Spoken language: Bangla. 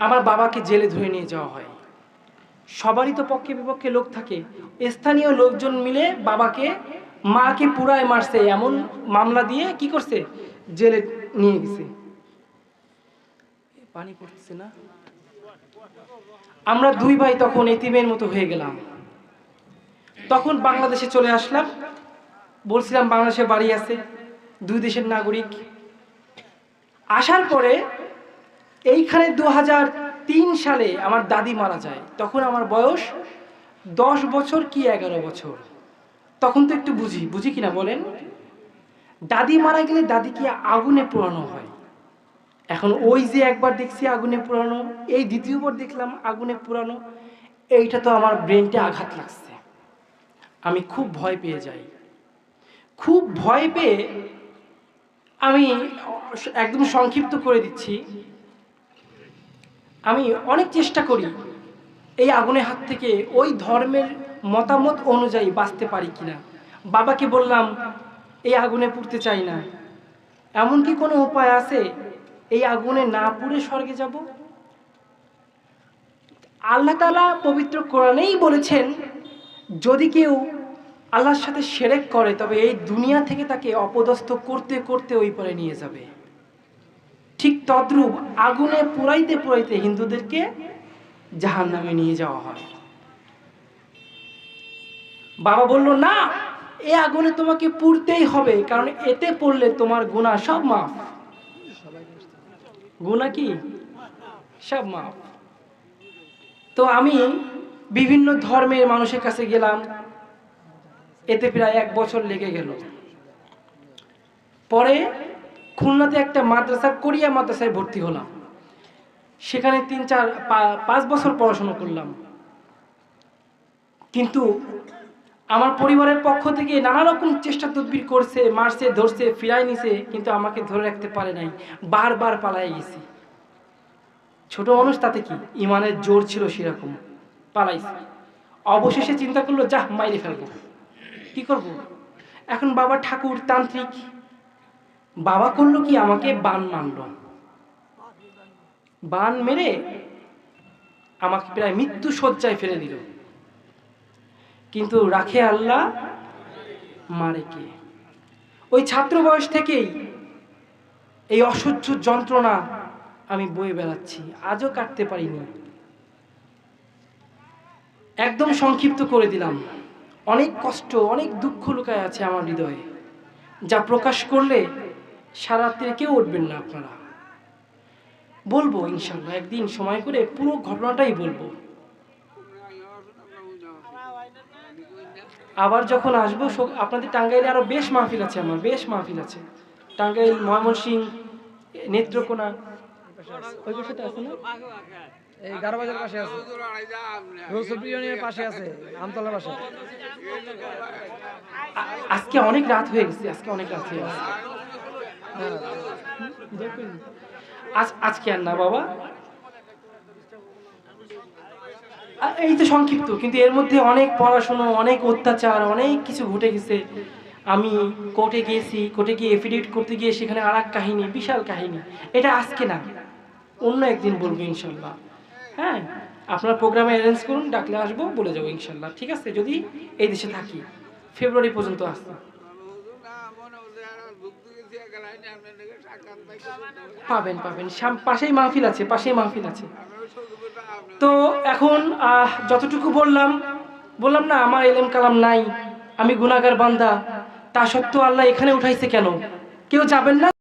আমার বাবাকে জেলে ধরে নিয়ে যাওয়া হয়। সবারই তো পক্ষে বিপক্ষে লোক থাকে। স্থানীয় লোকজন মিলে বাবাকে, মাকে পুরায় মারছে, এমন মামলা দিয়ে কি করছে? জেলে নিয়ে গেছে। পানি পড়তেছে না? আমরা দুই ভাই তখন এতিমের মতো হয়ে গেলাম। তখন বাংলাদেশে চলে আসলাম। বলছিলাম বাংলাদেশে বাড়ি আছে, দুই দেশের নাগরিক। আসার পরে এইখানে দু সালে আমার দাদি মারা যায়। তখন আমার বয়স দশ বছর কি এগারো বছর। তখন তো একটু বুঝি বুঝি কিনা বলেন? দাদি মারা গেলে দাদিকে আগুনে পোড়ানো হয়? এখন ওই যে একবার দেখছি আগুনে পোড়ানো, এই দ্বিতীয়বার দেখলাম আগুনে পোড়ানো, এইটা তো আমার ব্রেনটে আঘাত লাগছে। আমি খুব ভয় পেয়ে যাই। খুব ভয় পেয়ে আমি একদম সংক্ষিপ্ত করে দিচ্ছি। আমি অনেক চেষ্টা করি এই আগুনের হাত থেকে ওই ধর্মের মতামত অনুযায়ী বাঁচতে পারি কিনা। বাবাকে বললাম, এই আগুনে পুড়তে চাই না। এমন কি কোনো উপায় আছে এই আগুনে না পুড়ে স্বর্গে যাব? আল্লাহ তালা পবিত্র কোরআনেই বলেছেন, যদি কেউ আল্লাহর সাথে সেরেক করে, তবে এই দুনিয়া থেকে তাকে অপদস্থ করতে করতে ওই পরে নিয়ে যাবে। ঠিক তদ্রূপ আগুনে পুরাইতে পুরাইতে হিন্দুদেরকে জাহান নামে নিয়ে যাওয়া হয়। বাবা বলল, না, এ আগুনে তোমাকে পুড়তেই হবে, কারণ এতে পড়লে তোমার গুণা সব মাফ। গুণা কি? সব মাফ। তো আমি বিভিন্ন ধর্মের মানুষের কাছে গেলাম, এতে প্রায় এক বছর লেগে গেল। পরে খুলনাতে একটা মাদ্রাসা, কোরিয়া মাদ্রাসায় ভর্তি হলাম। সেখানে তিন, চার পাঁচ বছর পড়াশোনা করলাম। কিন্তু আমার পরিবারের পক্ষ থেকে নানা রকম চেষ্টা তদবির করছে, মারছে, ধরছে ফিরাই নিছে, কিন্তু আমাকে ধরে রাখতে পারে নাই। বারবার পালাই গেছি। ছোট মানুষ তাতে কি? ইমানের জোর ছিল সেরকম। পালাইছে। অবশেষে চিন্তা করল যা মাইরে ফেলব। কি করব? এখন বাবা ঠাকুর, তান্ত্রিক বাবা করল কি আমাকে বান মারলো? বান মেরে আমাকে প্রায় মৃত্যু শয্যায় ফেলে দিল। কিন্তু রাখে আল্লাহ, মারে কে? ওই ছাত্র বয়স থেকেই এই অসহ্য যন্ত্রণা আমি বয়ে বেড়াচ্ছি, আজও কাটতে পারিনি। একদম সংক্ষিপ্ত করে দিলাম। অনেক কষ্ট, অনেক দুঃখ লুকায় আছে আমার হৃদয়ে, যা প্রকাশ করলে সারা রাত্রে কেউ উঠবেন না আপনারা। বলব ইনশাল্লাহ একদিন সময় করে পুরো ঘটনাটাই বলব। আবার যখন আসব আপনাদের টাঙ্গাইলে আরও বেশ মাহফিল আছে আমার বেশ মাহফিল আছে। টাঙ্গাইল ময়মনসিং নেত্রকোনা ওই পাশেটা আছে না? এই গারবাজার পাশে আছে। রসুল পাশে আছে আমতলার পাশে। আজকে অনেক রাত হয়ে গেছে আজকে অনেক রাত হয়ে গেছে। আজকে আর না, বাবা। এই তো সংক্ষিপ্ত, কিন্তু এর মধ্যে অনেক পড়াশুনো, অনেক অত্যাচার, অনেক কিছু ঘটে গেছে। আমি কোর্টে গিয়েছি কোর্টে গিয়ে এফিডেভিট করতে গিয়ে সেখানে আর এক কাহিনী, বিশাল কাহিনী। এটা আজকে না, অন্য একদিন বলব ইনশাল্লাহ। হ্যাঁ আপনার প্রোগ্রামে অ্যারেঞ্জ করুন, ডাকলে আসব, বলে যাব ইনশাল্লাহ, ঠিক আছে? যদি এই দেশে থাকি ফেব্রুয়ারি পর্যন্ত আসতে পাবেন পাবেন। পাশেই মাহফিল আছে, পাশেই মাহফিল আছে। তো এখন যতটুকু বললাম বললাম না, আমার এলেম কালাম নাই, আমি গুনাগার বান্দা। তা সত্ত্বেও আল্লাহ এখানে উঠাইছে কেন? কেউ যাবেন না?